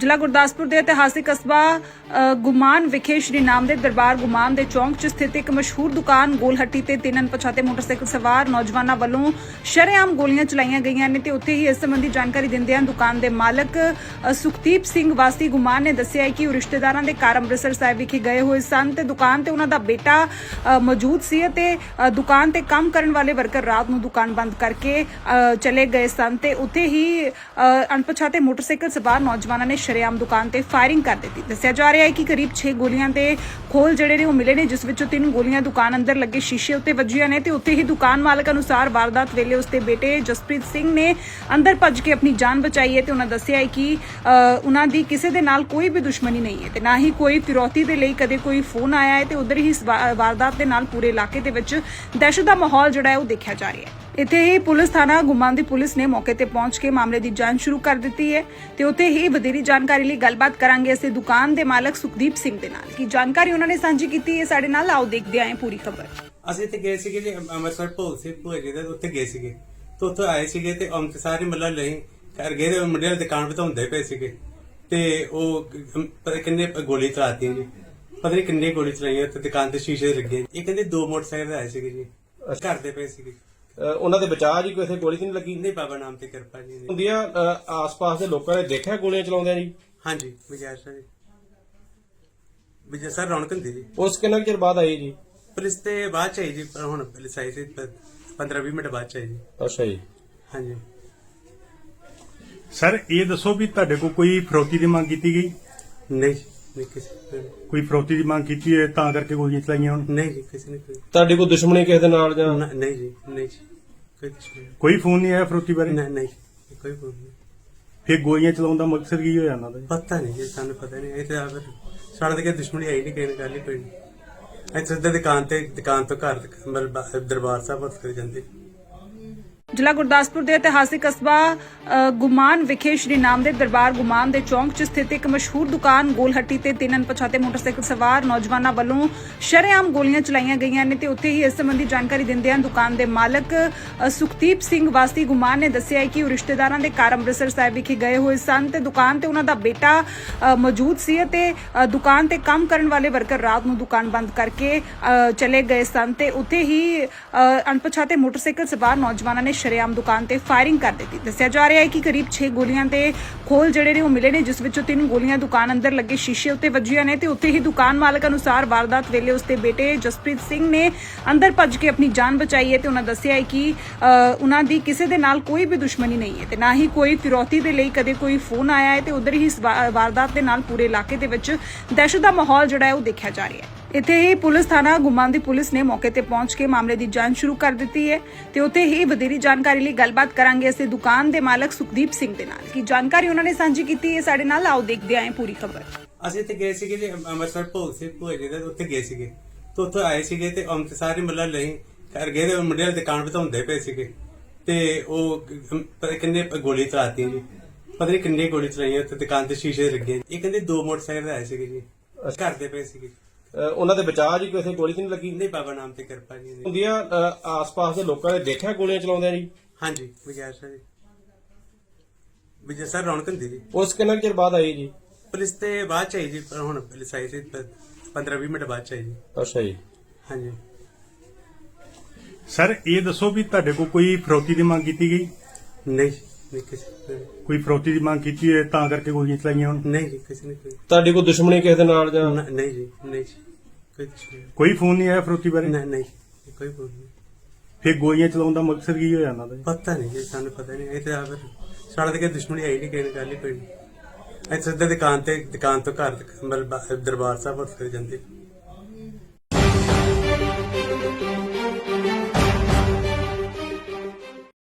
ਜ਼ਿਲ੍ਹਾ ਗੁਰਦਾਸਪੁਰ ਦੇ ਇਤਿਹਾਸਿਕ ਕਸਬਾ ਗੁਮਾਨ ਵਿਖੇ ਸ਼੍ਰੀ ਨਾਮ ਦੇ ਦਰਬਾਰ ਗੁਮਾਨ ਦੇ ਚੌਂਕ 'ਚ ਸਥਿਤ ਇੱਕ ਮਸ਼ਹੂਰ ਦੁਕਾਨ ਗੋਲਹੱਟੀ ਤੇ ਤਿੰਨ ਅਣਪਛਾਤੇ ਮੋਟਰਸਾਈਕਲ ਸਵਾਰ ਨੌਜਵਾਨਾਂ ਵੱਲੋਂ ਸ਼ਰੇਆਮ ਗੋਲੀਆਂ ਚਲਾਈਆਂ ਗਈਆਂ ਨੇ ਤੇ ਉੱਥੇ ਹੀ ਇਸ ਸੰਬੰਧੀ ਜਾਣਕਾਰੀ ਦਿੰਦਿਆਂ ਦੁਕਾਨ ਦੇ ਮਾਲਕ ਸੁਖਦੀਪ ਸਿੰਘ ਵਾਸੀ ਗੁਮਾਨ ਨੇ ਦੱਸਿਆ ਕਿ ਉਹ ਰਿਸ਼ਤੇਦਾਰਾਂ ਦੇ ਘਰ ਅੰਮ੍ਰਿਤਸਰ ਸਾਹਿਬ ਵਿਖੇ ਗਏ ਹੋਏ ਸਨ ਤੇ ਦੁਕਾਨ ਤੇ ਉਹਨਾਂ ਦਾ ਬੇਟਾ ਅ, ਮੌਜੂਦ ਸੀ ਤੇ ਦੁਕਾਨ ਤੇ ਕੰਮ ਕਰਨ ਵਾਲੇ ਵਰਕਰ ਰਾਤ ਨੂੰ ਦੁਕਾਨ ਬੰਦ ਕਰਕੇ ਚਲੇ ਗਏ ਸਨ ਤੇ ਉੱਥੇ ਹੀ ਅਣਪਛਾਤੇ ਮੋਟਰਸਾਈਕਲ ਸਵਾਰ ਨੌਜਵਾਨਾਂ ਨੇ ਸ਼ਰੇਆਮ ਦੁਕਾਨ ਤੇ ਫਾਇਰਿੰਗ ਕਰ ਦਿੱਤੀ। ਦੱਸਿਆ ਜਾ ਰਿਹਾ ਹੈ ਕਿ ਕਰੀਬ 6 ਗੋਲੀਆਂ ਦੇ ਖੋਲ ਜਿਹੜੇ ਨੇ ਉਹ ਮਿਲੇ ਨੇ ਜਿਸ ਵਿੱਚੋਂ ਤਿੰਨ ਗੋਲੀਆਂ ਦੁਕਾਨ ਅੰਦਰ ਲੱਗੇ ਸ਼ੀਸ਼ੇ ਉੱਤੇ ਵੱਜੀਆਂ ਨੇ ਤੇ ਉੱਥੇ ਹੀ ਦੁਕਾਨ ਮਾਲਕ ਅਨੁਸਾਰ ਵਾਰਦਾਤ ਵੇਲੇ ਉਸਦੇ ਬੇਟੇ ਜਸਪ੍ਰੀਤ ਸਿੰਘ ਨੇ ਅੰਦਰ ਭੱਜ ਕੇ ਆਪਣੀ ਜਾਨ ਬਚਾਈ ਹੈ ਤੇ ਉਹਨਾਂ ਦੱਸਿਆ ਹੈ ਕਿ ਅ, ਉਹਨਾਂ ਦੀ ਕਿਸੇ ਦੇ ਨਾਲ ਕੋਈ ਵੀ ਦੁਸ਼ਮਣੀ ਨਹੀਂ ਹੈ ਤੇ ਨਾ ਹੀ ਕੋਈ ਫਿਰੌਤੀ ਦੇ ਲਈ ਕਦੇ ਕੋਈ ਫੋਨ ਆਇਆ ਹੈ ਤੇ ਉਧਰ ਹੀ ਵਾਰਦਾਤ ਦੇ ਨਾਲ ਪੂਰੇ ਇਲਾਕੇ ਦੇ ਵਿੱਚ ਦਹਿਸ਼ਤ ਦਾ ਮਾਹੌਲ ਜਿਹੜਾ ਹੈ ਉਹ ਦੇਖਿਆ ਜਾ ਰਿਹਾ ਹੈ। ਇੱਥੇ ਹੀ ਪੁਲਿਸ ਥਾਣਾ ਗੁਮਾਨ ਦੀ ਪੁਲਿਸ ਨੇ ਮੌਕੇ ਤੇ ਪਹੁੰਚ ਕੇ ਮਾਮਲੇ ਦੀ ਜਾਂਚ ਸ਼ੁਰੂ ਕਰ ਦਿੱਤੀ ਹੈ ਤੇ ਉੱਥੇ ਹੀ ਵਧੇਰੀ ਜਾਣਕਾਰੀ ਲਈ ਗੱਲਬਾਤ ਕਰਾਂਗੇ ਇਸੇ ਦੁਕਾਨ ਦੇ ਮਾਲਕ ਸੁਖਦੀਪ ਸਿੰਘ ਦੇ ਨਾਲ। ਕੀ ਜਾਣਕਾਰੀ ਉਹਨਾਂ ਨੇ ਸਾਂਝੀ ਕੀਤੀ ਹੈ? ਸਾਡੇ ਨਾਲ ਆਓ ਦੇਖਦੇ ਆਂ ਪੂਰੀ ਖਬਰ। ਅਸੀਂ ਤੇ ਗਏ ਸੀਗੇ ਜੀ ਅੰਮ੍ਰਿਤਸਰ ਭੋਗ ਸੀ, ਭੋਗ ਜੀ ਦੇ ਉੱਥੇ ਗਏ ਸੀਗੇ। ਤੇ ਉੱਥੋਂ ਆਏ ਸੀਗੇ ਤੇ ਅੰਮ੍ਰਿਤ ਸਾਰੇ ਮੱਲਾ ਲਈ ਘਰ ਗਏ ਤੇ ਮੁੰਡਿਆਂ ਦੀ ਦੁਕਾਨ ਵਧਾਉਂਦੇ ਪਏ ਸੀਗੇ। ਤੇ ਉਹ ਪਤਾ ਕਿੰਨੇ ਗੋਲੀ ਚਲਾਤੀਆਂ ਜੀ। ਪਤਾ ਨਹੀਂ ਕਿੰਨੇ ਗੋਲੀ ਚਲਾਈਆਂ ਤੇ ਦੁਕਾਨ ਤੇ ਸ਼ੀਸ਼ੇ ਲੱਗੇ। ਇਹ ਕਹਿੰਦੇ ਦੋ ਮੋਟਰਸਾਈਕਲ ਆਏ ਸੀਗੇ ਜੀ। ਘਰ ਦੇ ਪਏ ਸੀਗੇ। ਅਹ ਉਹਨਾਂ ਦੇ ਬਚਾਅ ਜੀ ਕੋਈ ਇੱਥੇ ਗੋਲੀ ਤਾਂ ਨਹੀਂ ਲੱਗੀ? ਨਹੀਂ ਬਾਬਾ ਨਾਮ ਤੇ ਕਿਰਪਾ ਜੀ ਦੀ। ਹੁੰਦੀਆਂ ਅਹ ਆਸ-ਪਾਸ ਦੇ ਲੋਕਾਂ ਨੇ ਦੇਖਿਆ ਗੋਲੀਆਂ ਚਲਾਉਂਦਿਆਂ ਜੀ? ਹਾਂਜੀ ਵਿਜੈ ਸਰ ਜੀ। ਵਿਜੈ ਸਰ ਰੌਣਕ ਹੁੰਦੀ ਜੀ। ਉਸ ਕਿੰਨਾ ਕੁ ਚਿਰ ਬਾਅਦ ਆਈ ਜੀ? ਪੁਲਿਸ ਤੇ ਬਾਅਦ ਚ ਆਈ ਜੀ ਪਰ ਹੁਣ ਪੁਲਿਸ ਆਈ ਸੀ 15 20 ਮਿੰਟ ਬਾਅਦ ਚ ਆਈ ਜੀ। ਅੱਛਾ ਜੀ। ਹਾਂਜੀ। ਸਰ ਇਹ ਦੱਸੋ ਵੀ ਤੁਹਾਡੇ ਕੋਲ ਕੋਈ ਫਰੋਤੀ ਦੀ ਮੰਗ ਕੀਤੀ ਗਈ? ਨਹੀਂ ਨਹੀਂ ਕਿਸੇ ਕੋਈ ਫਰੋਤੀ ਦੀ ਮੰਗ ਕੀਤੀ ਹੈ ਤਾਂ ਕਰਕੇ ਗੋਲੀਆਂ ਚਲਾਈਆਂ ਹੋਣ ਨਹੀਂ ਜੀ ਕਿਸੇ ਨੇ ਕੋਈ ਤੁਹਾਡੀ ਕੋਈ ਦੁਸ਼ਮਣੀ ਕਿਸੇ ਦੇ ਨਾਲ ਜਾਂ? ਨਾ- ਨਹੀਂ ਜੀ ਨਹੀਂ ਜੀ ਕੋਈ ਕੁਛ ਨਹੀਂ। ਕੋਈ ਫੋਨ ਨਹੀਂ ਆਇਆ ਫਰੋਤੀ ਬਾਰੇ? ਨਹੀਂ ਨਹੀਂ ਜੀ, ਕੋਈ ਪ੍ਰੋਬਲਮ ਨਹੀਂ। ਫਿਰ ਗੋਲੀਆਂ ਚਲਾਉਣ ਦਾ ਮਕਸਦ ਕੀ ਹੋਇਆ ਉਹਨਾਂ ਦਾ ਜੀ? ਪਤਾ ਨਹੀਂ ਜੀ ਸਾਨੂੰ ਪਤਾ ਨਹੀਂ। ਇਹ ਤਾਂ ਫਿਰ ਸਾਡੇ ਤੇ ਕੋਈ ਦੁਸ਼ਮਣੀ ਆਈ ਨਹੀਂ ਕਿਸੇ ਨੇ ਗੱਲ ਹੀ ਕੋਈ ਨਹੀਂ। ਇੱਥੇ ਸਿੱਧਾ ਦੁਕਾਨ ਤੇ ਦੁਕਾਨ ਤੋਂ ਘਰ ਤੱਕ ਮਤਲਬ ਦਰਬਾਰ ਸਾਹਿਬ ਕਰ ਜਾਂਦੇ। ਜ਼ਿਲ੍ਹਾ ਗੁਰਦਾਸਪੁਰ ਦੇ ਇਤਿਹਾਸਿਕ ਕਸਬਾ ਗੁਮਾਨ ਵਿਖੇ ਸ਼੍ਰੀ ਨਾਮ ਦੇ ਦਰਬਾਰ ਗੁਮਾਨ ਦੇ ਚੌਂਕ 'ਚ ਸਥਿਤ ਇੱਕ ਮਸ਼ਹੂਰ ਦੁਕਾਨ ਗੋਲਹੱਟੀ ਤੇ ਤਿੰਨ ਅਣਪਛਾਤੇ ਮੋਟਰਸਾਈਕਲ ਸਵਾਰ ਨੌਜਵਾਨਾਂ ਵੱਲੋਂ ਸ਼ਰੇਆਮ ਗੋਲੀਆਂ ਚਲਾਈਆਂ ਗਈਆਂ ਨੇ ਤੇ ਉੱਥੇ ਹੀ ਇਸ ਸੰਬੰਧੀ ਜਾਣਕਾਰੀ ਦਿੰਦਿਆਂ ਦੁਕਾਨ ਦੇ ਮਾਲਕ ਸੁਖਦੀਪ ਸਿੰਘ ਵਾਸੀ ਗੁਮਾਨ ਨੇ ਦੱਸਿਆ ਕਿ ਉਹ ਰਿਸ਼ਤੇਦਾਰਾਂ ਦੇ ਘਰ ਅੰਮ੍ਰਿਤਸਰ ਸਾਹਿਬ ਵਿਖੇ ਗਏ ਹੋਏ ਸਨ ਤੇ ਦੁਕਾਨ ਤੇ ਉਹਨਾਂ ਦਾ ਬੇਟਾ ਮੌਜੂਦ ਸੀ ਅਤੇ ਦੁਕਾਨ ਤੇ ਕੰਮ ਕਰਨ ਵਾਲੇ ਵਰਕਰ ਰਾਤ ਨੂੰ ਦੁਕਾਨ ਬੰਦ ਕਰਕੇ ਚਲੇ ਗਏ ਸਨ ਤੇ ਉੱਥੇ ਹੀ ਅਣਪਛਾਤੇ ਮੋਟਰਸਾਈਕਲ ਸਵਾਰ ਨੌਜਵਾਨਾਂ ਨੇ ਸ਼ਰੇਆਮ ਦੁਕਾਨ ਤੇ ਫਾਇਰਿੰਗ ਕਰ ਦਿੱਤੀ। ਦੱਸਿਆ ਜਾ ਰਿਹਾ ਹੈ ਕਿ ਕਰੀਬ 6 ਗੋਲੀਆਂ ਦੇ ਖੋਲ ਜਿਹੜੇ ਨੇ ਉਹ ਮਿਲੇ ਨੇ, ਜਿਸ ਵਿੱਚੋਂ ਤਿੰਨ ਗੋਲੀਆਂ ਦੁਕਾਨ ਅੰਦਰ ਲੱਗੇ ਸ਼ੀਸ਼ੇ ਉੱਤੇ ਵੱਜੀਆਂ ਨੇ ਤੇ ਉੱਥੇ ਹੀ ਦੁਕਾਨ ਮਾਲਕ ਅਨੁਸਾਰ ਵਾਰਦਾਤ ਵੇਲੇ ਉਸਦੇ ਬੇਟੇ ਜਸਪ੍ਰੀਤ ਸਿੰਘ ਨੇ ਅੰਦਰ ਭੱਜ ਕੇ ਆਪਣੀ ਜਾਨ ਬਚਾਈ ਹੈ ਤੇ ਉਹਨਾਂ ਦੱਸਿਆ ਹੈ ਕਿ ਉਹਨਾਂ ਦੀ ਕਿਸੇ ਦੇ ਨਾਲ ਕੋਈ ਵੀ ਦੁਸ਼ਮਣੀ ਨਹੀਂ ਹੈ ਤੇ ਨਾ ਹੀ ਕੋਈ ਫਿਰੌਤੀ ਦੇ ਲਈ ਕਦੇ ਕੋਈ ਫੋਨ ਆਇਆ ਹੈ ਤੇ ਉਧਰ ਹੀ ਇਸ ਵਾਰਦਾਤ ਦੇ ਨਾਲ ਪੂਰੇ ਇਲਾਕੇ ਦੇ ਵਿੱਚ ਦਹਿਸ਼ਤ ਦਾ ਮਾਹੌਲ ਜਿਹੜਾ ਹੈ ਉਹ ਦੇਖਿਆ ਜਾ ਰਿਹਾ ਹੈ। ਇੱਥੇ ਹੀ ਪੁਲਿਸ ਥਾਣਾ ਗੁਮਾਨ ਦੀ ਪੁਲਿਸ ਨੇ ਮੌਕੇ ਤੇ ਪਹੁੰਚ ਕੇ ਮਾਮਲੇ ਦੀ ਜਾਂਚ ਸ਼ੁਰੂ ਕਰ ਦਿੱਤੀ ਹੈ ਤੇ ਉੱਥੇ ਹੀ ਵਧੇਰੀ ਜਾਣਕਾਰੀ ਲਈ ਗੱਲਬਾਤ ਕਰਾਂਗੇ ਇਸੇ ਦੁਕਾਨ ਦੇ ਮਾਲਕ ਸੁਖਦੀਪ ਸਿੰਘ ਦੇ ਨਾਲ। ਕੀ ਜਾਣਕਾਰੀ ਉਹਨਾਂ ਨੇ ਸਾਂਝੀ ਕੀਤੀ? ਹੈ ਸਾਡੇ ਨਾਲ ਆਓ, ਦੇਖਦੇ ਆਂ ਪੂਰੀ ਖਬਰ। ਅਸੀਂ ਤੇ ਗਏ ਸੀਗੇ ਜੀ ਅੰਮ੍ਰਿਤਸਰ ਭੋਗ ਸੀ, ਭੋਗ ਜੀ ਦੇ, ਉੱਥੇ ਗਏ ਸੀਗੇ। ਤੇ ਉੱਥੋਂ ਆਏ ਸੀਗੇ ਤੇ ਅੰਮ੍ਰਿਤ ਸਾਰੇ ਮੱਲਾ ਲਈ, ਘਰ ਗਏ ਤੇ ਮੁੰਡਿਆਂ ਦੀ ਦੁਕਾਨ ਵਧਾਉਂਦੇ ਪਏ ਸੀਗੇ। ਤੇ ਉਹ ਪਤਾ ਕਿੰਨੇ ਗੋਲੀ ਚਲਾਤੀ ਜੀ। ਪਤਾ ਨਹੀਂ ਕਿੰਨੇ ਗੋਲੀ ਚਲਾਈਆਂ, ਤੇ ਦੁਕਾਨ ਤੇ ਸ਼ੀਸ਼ੇ ਲੱਗੇ। ਇਹ ਕਹਿੰਦੇ ਦੋ ਮੋਟਰਸਾਈਕਲ ਆਏ ਸੀਗੇ ਜੀ। ਘਰ ਦੇ ਪਏ ਸੀਗੇ। ਉਹਨਾਂ ਦੇ ਬਚਾਅ ਜੀ ਇੱਥੇ ਗੋਲੀ ਤਾਂ ਨਹੀਂ ਲੱਗੀ? ਨਹੀਂ ਬਾਬਾ ਨਾਮ ਤੇ ਕਿਰਪਾ ਜੀ ਦੀ। ਹੁੰਦੀਆਂ ਅਹ ਆਸ-ਪਾਸ ਦੇ ਲੋਕਾਂ ਨੇ ਦੇਖਿਆ ਗੋਲੀਆਂ ਚਲਾਉਂਦਿਆਂ ਜੀ? ਹਾਂਜੀ ਵਿਜੈ ਸਰ ਜੀ। ਵਿਜੈ ਸਰ ਰੌਣਕ ਹੁੰਦੀ ਜੀ। ਉਸ ਕਿੰਨਾ ਕੁ ਚਿਰ ਬਾਅਦ ਆਈ ਜੀ? ਪੁਲਿਸ ਤੇ ਬਾਅਦ ਚ ਆਈ ਜੀ ਪਰ ਹੁਣ ਪੁਲਿਸ ਆਈ ਸੀ 15 20 ਮਿੰਟ ਬਾਅਦ ਚ ਆਈ ਜੀ। ਅੱਛਾ ਜੀ। ਹਾਂਜੀ। ਸਰ ਇਹ ਦੱਸੋ ਵੀ ਤੁਹਾਡੇ ਕੋਲ ਕੋਈ ਫਰੋਤੀ ਦੀ ਮੰਗ ਕੀਤੀ ਗਈ? ਨਹੀਂ। ਨਹੀਂ ਕਿਸੇ ਕੋਈ ਫਰੋਤੀ ਦੀ ਮੰਗ ਕੀਤੀ ਹੈ ਤਾਂ ਕਰਕੇ ਗੋਲੀਆਂ ਚਲਾਈਆਂ ਹੋਣ ਨਹੀਂ ਜੀ ਕਿਸੇ ਨੇ ਕੋਈ। ਤੁਹਾਡੀ ਕੋਈ ਦੁਸ਼ਮਣੀ ਕਿਸੇ ਦੇ ਨਾਲ ਜਾਂ? ਨਾ- ਨਹੀਂ ਜੀ ਨਹੀਂ ਜੀ। ਕੋਈ ਫੋਨ ਨਹੀਂ ਆਇਆ ਫਰੋਤੀ ਬਾਰੇ? ਨਹੀਂ ਨਹੀਂ ਜੀ, ਕੋਈ ਪ੍ਰੋਬਲਮ ਨਹੀਂ। ਫਿਰ ਗੋਲੀਆਂ ਚਲਾਉਣ ਦਾ ਮਕਸਦ ਕੀ ਹੋਇਆ ਉਹਨਾਂ ਦਾ? ਜੀ? ਪਤਾ ਨਹੀਂ ਜੀ ਸਾਨੂੰ ਪਤਾ ਨਹੀਂ। ਇਹ ਤਾਂ ਫਿਰ ਸਾਡੇ ਤੇ ਕੋਈ ਦੁਸ਼ਮਣੀ ਆਈ ਨਹੀਂ ਕਿਸੇ ਨੇ ਗੱਲ ਹੀ ਕੋਈ ਨਹੀਂ। ਇੱਥੇ ਸਿੱਧਾ ਦੁਕਾਨ ਤੇ ਦੁਕਾਨ ਤੋਂ ਘਰ ਤੱਕ ਮਤਲਬ ਦਰਬਾਰ ਸਾਹਿਬ ਕਰ ਜਾਂਦੇ।